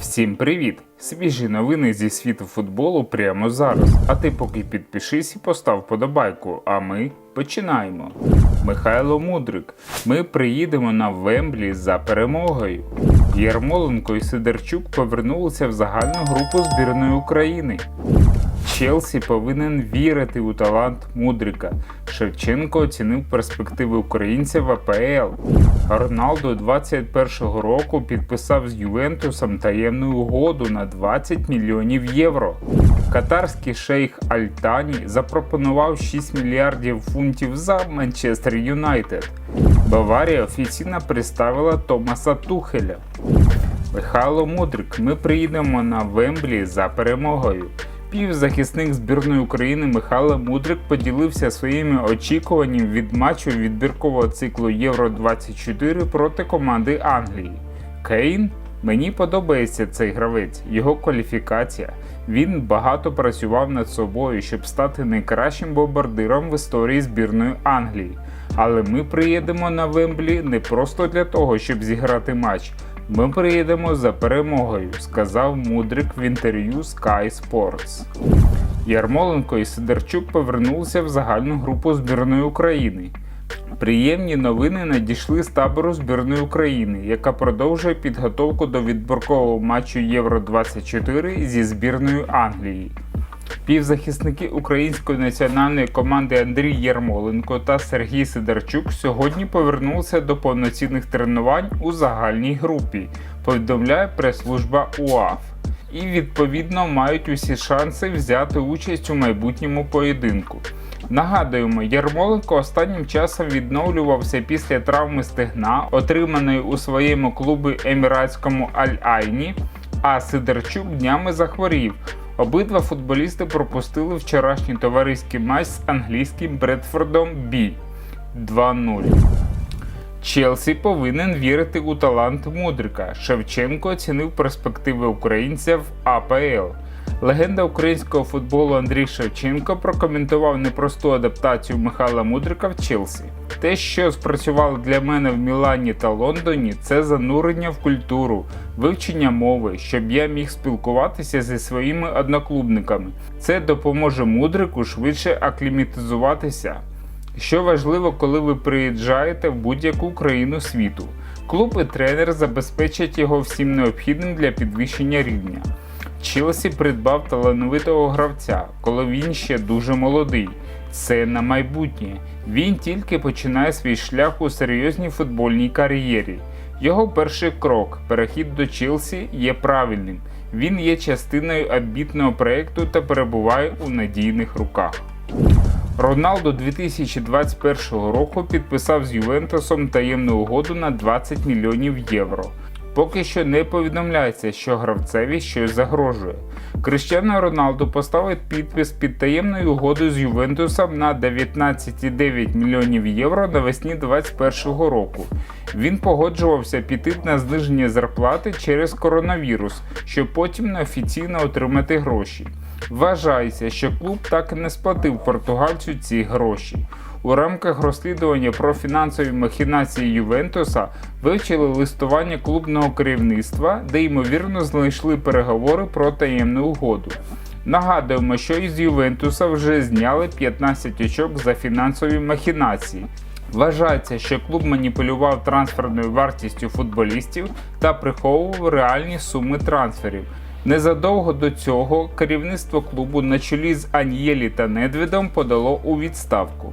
Всім привіт! Свіжі новини зі світу футболу прямо зараз. А ти поки підпишись і постав подобайку. А ми починаємо. Михайло Мудрик. Ми приїдемо на Вемблі за перемогою. Ярмоленко і Сидорчук повернулися в загальну групу збірної України. Челсі повинен вірити у талант Мудрика. Шевченко оцінив перспективи українця в АПЛ. Роналдо 21-го року підписав з Ювентусом таємну угоду на 20 мільйонів євро. Катарський шейх Альтані запропонував 6 мільярдів фунтів за Манчестер Юнайтед. Баварія офіційно представила Томаса Тухеля. Михайло Мудрик. Ми приїдемо на Вемблі за перемогою. Півзахисник збірної України Михайло Мудрик поділився своїми очікуваннями від матчу відбіркового циклу Євро 24 проти команди Англії. Кейн Мені подобається цей гравець, його кваліфікація. Він багато працював над собою, щоб стати найкращим бомбардиром в історії збірної Англії. Але ми приїдемо на Вемблі не просто для того, щоб зіграти матч. Ми приїдемо за перемогою, сказав Мудрик в інтерв'ю Sky Sports. Ярмоленко і Сидорчук повернулися в загальну групу збірної України. Приємні новини надійшли з табору збірної України, яка продовжує підготовку до відборкового матчу Євро 24 зі збірною Англії. Півзахисники української національної команди Андрій Ярмоленко та Сергій Сидорчук сьогодні повернулися до повноцінних тренувань у загальній групі, повідомляє прес-служба УАФ. І відповідно мають усі шанси взяти участь у майбутньому поєдинку. Нагадуємо, Ярмоленко останнім часом відновлювався після травми стегна, отриманої у своєму клубі еміратському Аль-Айні, а Сидорчук днями захворів. Обидва футболісти пропустили вчорашній товариський матч з англійським Бредфордом Бі 2-0. Челсі повинен вірити у талант Мудрика. Шевченко оцінив перспективи українця в АПЛ. Легенда українського футболу Андрій Шевченко прокоментував непросту адаптацію Михайла Мудрика в Челсі. Те, що спрацювало для мене в Мілані та Лондоні, це занурення в культуру, вивчення мови, щоб я міг спілкуватися зі своїми одноклубниками. Це допоможе мудрику швидше акліматизуватися. Що важливо, коли ви приїжджаєте в будь-яку країну світу. Клуб і тренер забезпечать його всім необхідним для підвищення рівня. Челсі придбав талановитого гравця, коли він ще дуже молодий. Це на майбутнє. Він тільки починає свій шлях у серйозній футбольній кар'єрі. Його перший крок, перехід до Челсі, є правильним. Він є частиною амбітного проєкту та перебуває у надійних руках. Роналдо 2021 року підписав з Ювентусом таємну угоду на 20 мільйонів євро. Поки що не повідомляється, що гравцеві щось загрожує. Криштиано Роналду поставить підпис під таємною угодою з Ювентусом на 19,9 мільйонів євро навесні 2021 року. Він погоджувався піти на зниження зарплати через коронавірус, щоб потім неофіційно отримати гроші. Вважається, що клуб так і не сплатив португальцю ці гроші. У рамках розслідування про фінансові махінації Ювентуса вивчили листування клубного керівництва, де ймовірно знайшли переговори про таємну угоду. Нагадуємо, що із Ювентуса вже зняли 15 очок за фінансові махінації. Вважається, що клуб маніпулював трансферною вартістю футболістів та приховував реальні суми трансферів. Незадовго до цього керівництво клубу на чолі з Аньєлі та Недведом подало у відставку.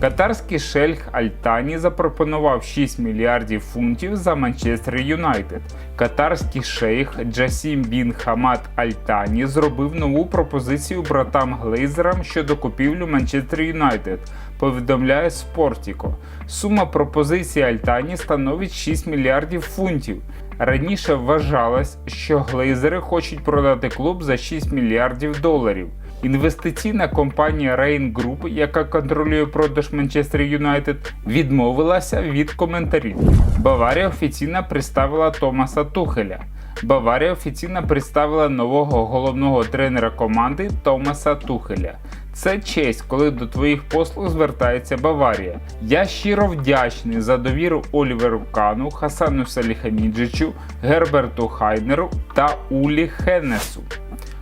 Катарський шельх Альтані запропонував 6 мільярдів фунтів за Манчестер Юнайтед. Катарський шейх Джасім Бін Хамад Альтані зробив нову пропозицію братам Глейзерам щодо купівлі Манчестер Юнайтед. Повідомляє Спортіко. Сума пропозиції Альтані становить 6 мільярдів фунтів. Раніше вважалось, що глейзери хочуть продати клуб за 6 мільярдів доларів. Інвестиційна компанія Rain Group, яка контролює продаж Манчестер Юнайтед, відмовилася від коментарів. Баварія офіційно представила Томаса Тухеля. Баварія офіційно представила нового головного тренера команди Томаса Тухеля. Це честь, коли до твоїх послуг звертається Баварія. Я щиро вдячний за довіру Оліверу Кану, Хасану Саліхаміджичу, Герберту Хайнеру та Улі Хеннесу.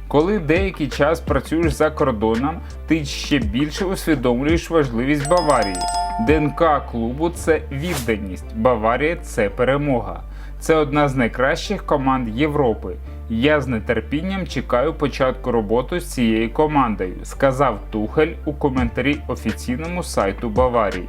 Коли деякий час працюєш за кордоном, ти ще більше усвідомлюєш важливість Баварії. ДНК клубу це відданість, Баварія це перемога. Це одна з найкращих команд Європи. Я з нетерпінням чекаю початку роботи з цією командою, сказав Тухель у коментарі офіційному сайту Баварії.